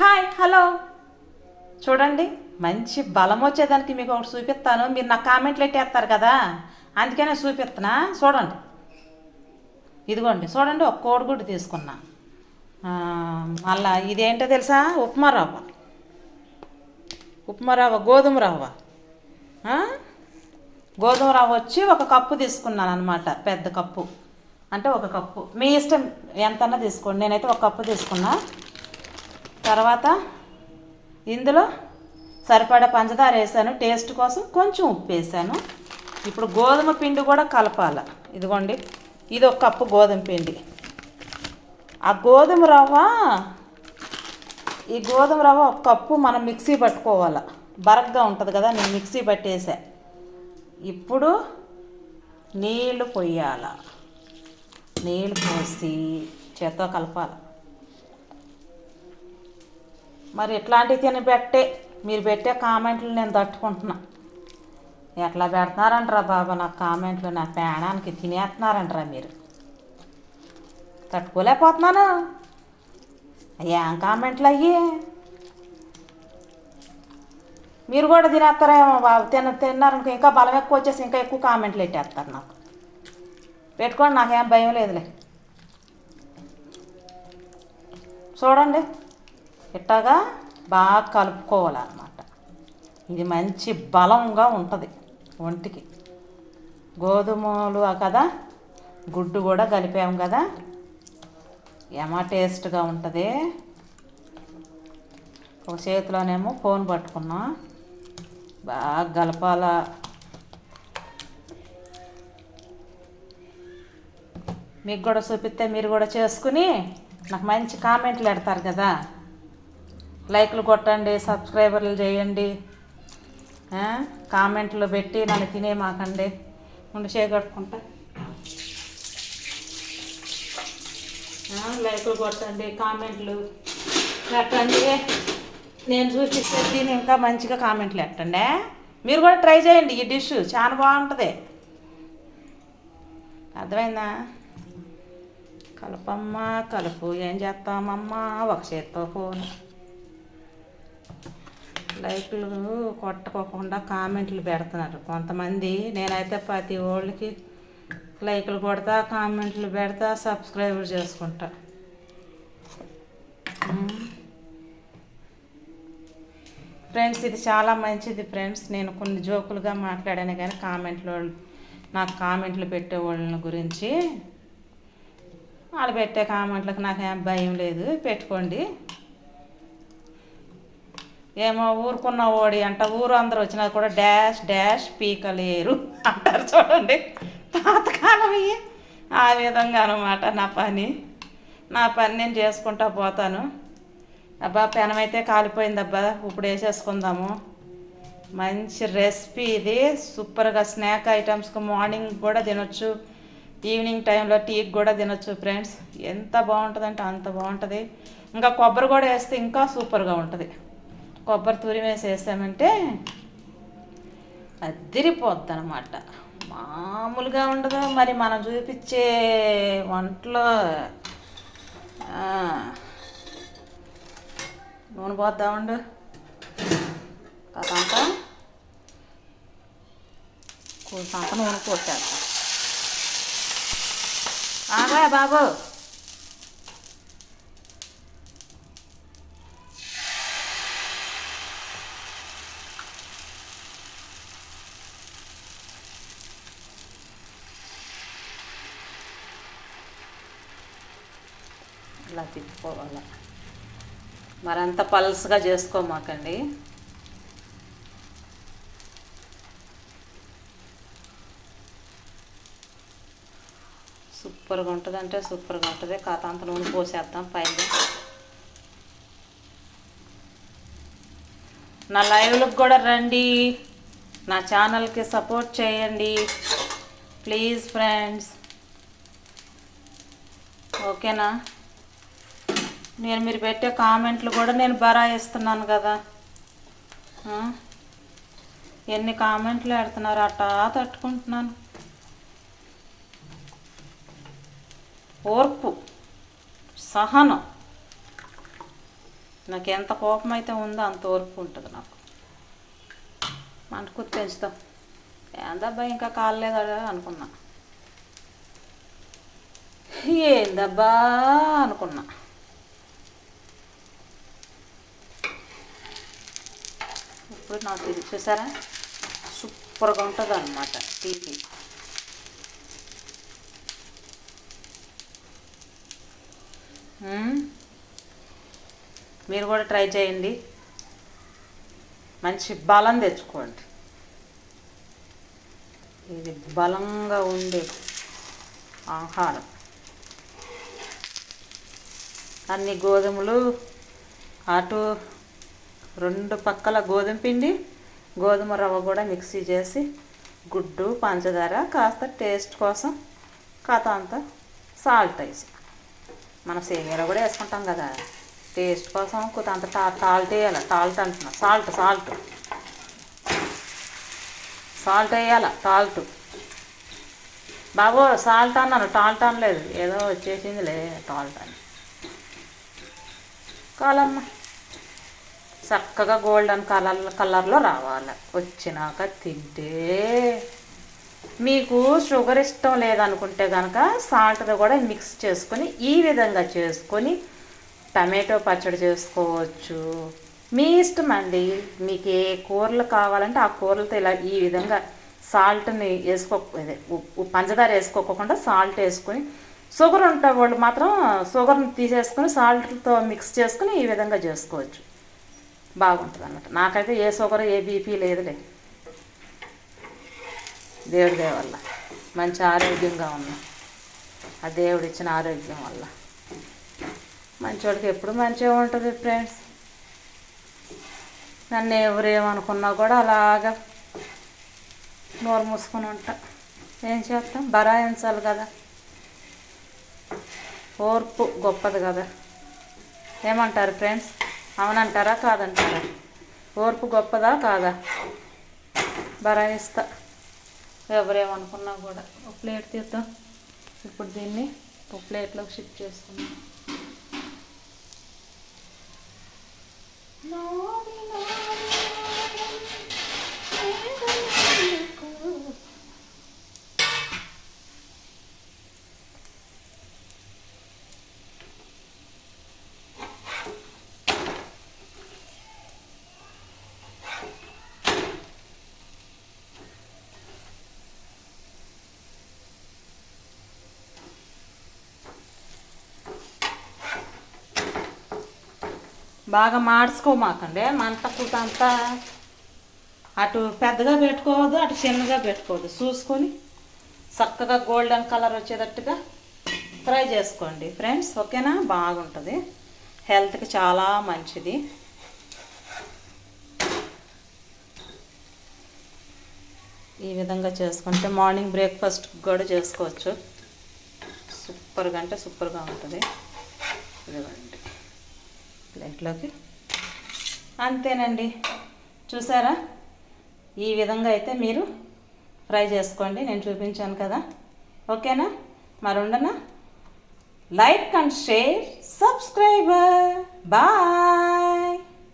Hi hello. చూడండి మంచి బలం వచ్చేదానికి మీకు ఒకటి చూపిస్తాను. మీరు నాకు కామెంట్లు ఎట్టేస్తారు కదా? అందుకనే చూపిస్తున్నా. చూడండి. ఇదిగోండి చూడండి ఒక కోడిగుడ్డు తీసుకున్నా. మళ్ళా ఇదేంటో తెలుసా? ఉప్మా రవ్వ. ఉప్మా రవ్వ గోధుమ రవ్వ. గోధుమ రవ్వ వచ్చి ఒక కప్పు తీసుకున్నాను అనమాట పెద్ద కప్పు. అంటే ఒక కప్పు. మీ ఇష్టం ఎంతన్నా తీసుకోండి. నేనైతే ఒక కప్పు తీసుకున్నా. తర్వాత ఇందులో సరిపడా పంచదార వేసాను. టేస్ట్ కోసం కొంచెం ఉప్పు వేసాను. ఇప్పుడు గోధుమ పిండి కూడా కలపాలి. ఇదిగోండి. ఇది ఒక కప్పు గోధుమ పిండి. ఆ గోధుమ రవ్వ ఈ గోధుమ రవ్వ ఒక కప్పు మనం మిక్సీ పట్టుకోవాలి. బరగ్గా ఉంటుంది కదా నేను మిక్సీ పట్టేసా. ఇప్పుడు నీళ్ళు పొయ్యాల నీళ్ళు పోసి చేత్తో కలపాలి. మరి ఇట్లాంటివి తిని పెట్టే మీరు పెట్టే కామెంట్లు నేను తట్టుకుంటున్నా. ఎట్లా పెడుతున్నారంటరా బాబా నా కామెంట్లు? నా ప్రాణానికి తినేస్తున్నారంటరా మీరు. తట్టుకోలేకపోతున్నాను. ఏం కామెంట్లు అయ్యి? మీరు కూడా తినేస్తారేమో బాబు. తిన తిన్నారనుకో ఇంకా బలం ఎక్కువ వచ్చేసి ఇంకా ఎక్కువ కామెంట్లు పెట్టేస్తారు నాకు. పెట్టుకోండి నాకేం భయం లేదులే. చూడండి. ఇట్టాగా బాగా కలుపుకోవాలన్నమాట. ఇది మంచి బలంగా ఉంటుంది ఒంటికి. గోధుమలు కదా గుడ్డు కూడా కలిపాము కదా. ఏమా టేస్ట్గా ఉంటుంది? ఒక చేతిలోనేమో ఫోన్ పట్టుకున్నా. బాగా గలపాల మీకు కూడా చూపిస్తే మీరు కూడా చేసుకుని నాకు మంచి కామెంట్లు పెడతారు కదా. లైక్లు కొట్టండి సబ్స్క్రైబర్లు చేయండి. కామెంట్లు పెట్టి నన్ను తినే మాకండి. ఉండి చేయగట్టుకుంటా లైక్లు కొట్టండి కామెంట్లు పెట్టండి. నేను చూపిస్తే దీన్ని ఇంకా మంచిగా కామెంట్లు పెట్టండి. మీరు కూడా ట్రై చేయండి ఈ డిష్ చాలా బాగుంటుంది. అర్థమైందా? కలపమ్మా కలుపు ఏం చేస్తామమ్మా? ఒక చేత్తో ఫోన్. లైక్లు కొట్టుకోకుండా కామెంట్లు పెడుతున్నారు. కొంతమంది నేనైతే ప్రతి ఓళ్ళకి లైక్లు కొడతా కామెంట్లు పెడతా సబ్స్క్రైబర్ చేసుకుంటా. ఫ్రెండ్స్ ఇది చాలా మంచిది ఫ్రెండ్స్. నేను కొన్ని జోకులుగా మాట్లాడాను కానీ కామెంట్లు నాకు కామెంట్లు పెట్టే వాళ్ళని గురించి. వాళ్ళు పెట్టే కామెంట్లకు నాకేం భయం లేదు. పెట్టుకోండి. ఏమో ఊరుకున్న ఓడి అంట ఊరు అందరు వచ్చినా కూడా డాష్ డాష్ పీకలేరు అంటారు చూడండి. పాతకాలం ఆ విధంగా అనమాట నా పని. నా పని నేను చేసుకుంటా పోతాను. అబ్బా పెనమైతే కాలిపోయిందబ్బా కాలిపోయింది అబ్బా ఇప్పుడు వేసేసుకుందాము. మంచి రెసిపీ ఇది. సూపర్గా స్నాక్ ఐటమ్స్కి మార్నింగ్ కూడా తినొచ్చు. ఈవినింగ్ టైంలో టీకి కూడా తినొచ్చు ఫ్రెండ్స్. ఎంత బాగుంటుందంటే అంత బాగుంటుంది. ఇంకా కొబ్బరి కూడా వేస్తే ఇంకా సూపర్గా ఉంటుంది. కొబ్బరి తురిమి వేసి వేసామంటే అదిరిపోద్ది అనమాట మామూలుగా ఉండదు. మరి మనం చూపించే వంటలో నూనె పోద్దామండు కాదంతా? కూసంత నూనె పోసేద్దాం. ఆగా బాబు. ఇలా తిప్పుకోవాలి. మరంత పల్స్గా చేసుకోమాకండి సూపర్గా ఉంటుంది అంటే సూపర్గా ఉంటుంది. కాతంత నూనె పోసేద్దాం పైగా నా లైవ్లకు కూడా రండి. నా ఛానల్కి సపోర్ట్ చేయండి. Please friends. ఓకేనా? నేను మీరు పెట్టే కామెంట్లు కూడా నేను బరాయిస్తున్నాను కదా. ఎన్ని కామెంట్లు పెడుతున్నారు? అట్టా తట్టుకుంటున్నాను. ఓర్పు సహనం. నాకు ఎంత కోపం అయితే ఉందో అంత ఓర్పు ఉంటుంది నాకు. మంటకూతి పెంచుతాం. ఏందబ్బా ఇంకా కాలేదు అనుకున్నా. ఏందబ్బా అనుకున్నా. ఇప్పుడు నాకు ఇది చూసారా? సూపర్గా ఉంటుంది అనమాట తీపి మీరు కూడా ట్రై చేయండి. మంచి బలం తెచ్చుకోండి. ఇది బలంగా ఉండే ఆహారం. అన్ని గోధుమలు అటు రెండు పక్కల గోధుమ పిండి గోధుమ రవ్వ కూడా మిక్సీ చేసి గుడ్డు పంచదార కాస్త టేస్ట్ కోసం కథ అంతా సాల్ట్ వేసి. మన సేమియాలో కూడా వేసుకుంటాం కదా. టేస్ట్ కోసం కొంత అంత టా టాల్ట్ వేయాలి. టాల్ట్ అంటున్నా. Salt salt. సాల్ట్ వేయాల. టాల్ట్ బాబు సాల్ట్ అన్నాను. టాల్ట్ అనలేదు. ఏదో వచ్చేసిందిలే టాల్ట్ అని. కాలమ్మా. చక్కగా గోల్డెన్ కలర్ కలర్లో రావాలి. వచ్చినాక తింటే మీకు షుగర్ ఇష్టం లేదనుకుంటే కనుక సాల్ట్తో కూడా మిక్స్ చేసుకొని ఈ విధంగా చేసుకొని టమాటో పచ్చడి చేసుకోవచ్చు. మీ ఇష్టం అండి. మీకు ఏ కూరలు కావాలంటే ఆ కూరలతో ఇలా ఈ విధంగా సాల్ట్ని వేసుకో పంచదార వేసుకోకుండా సాల్ట్ వేసుకొని షుగర్ ఉంటే వాళ్ళు మాత్రం షుగర్ని తీసేసుకొని సాల్ట్తో మిక్స్ చేసుకొని ఈ విధంగా చేసుకోవచ్చు. బాగుంటుంది అన్నమాట నాకైతే ఏ షుగర్ ఏ బీపీ లేదులే. దేవుడి దయ వల్ల. మంచి ఆరోగ్యంగా ఉన్నా. ఆ దేవుడు ఇచ్చిన ఆరోగ్యం వల్ల. మంచోడికి ఎప్పుడు మంచిగా ఉంటుంది ఫ్రెండ్స్. నన్ను ఎవరేమనుకున్నా కూడా అలాగా నోరు మూసుకొని ఉంటా. ఏం చేస్తాం? బరాయించాలి కదా. ఓర్పు గొప్పది కదా. ఏమంటారు ఫ్రెండ్స్? అవునంటారా? కాదంటారా? ఓర్పు గొప్పదా? కాదా? బరాయిస్తా. ఎవరేమనుకున్నా కూడా. ఒక ప్లేట్ తీద్దాం. ఇప్పుడు దీన్ని ఒక ప్లేట్లోకి షిఫ్ట్ చేసుకుందాం. బాగా మాడ్చుకోమాకండి మంట పూట అంతా అటు పెద్దగా పెట్టుకోవద్దు అటు చిన్నగా పెట్టుకోవద్దు. చూసుకొని చక్కగా గోల్డెన్ కలర్ వచ్చేటట్టుగా ఫ్రై చేసుకోండి. ఫ్రెండ్స్ ఓకేనా? బాగుంటుంది. హెల్త్కి చాలా మంచిది. ఈ విధంగా చేసుకుంటే మార్నింగ్ బ్రేక్ఫాస్ట్ కూడా చేసుకోవచ్చు. సూపర్గా అంటే సూపర్గా ఉంటుంది. ఇదిగోండి. ప్లేట్లోకి. అంతేనండి. చూసారా? ఈ విధంగా అయితే మీరు ఫ్రై చేసుకోండి. నేను చూపించాను కదా. ఓకేనా? మరుండనా? Like and share subscriber. Bye!